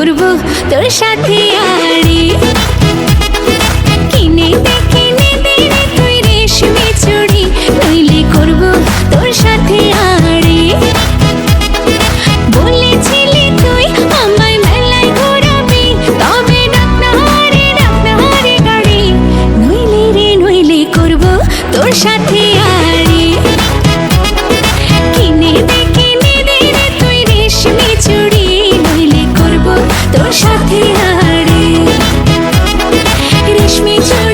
ঘুরবো তোর সাথে আরে। কিনে দেখে নেবে তুই রেশমি চুড়ি নইলে তোর সাথে বলেছিলি তুই আমায় মেলায় ঘোরাবি, তবে ডাকনাহারে ডাকনাহারে গাড়ি। নইলে রে, নইলে তোর সাথে to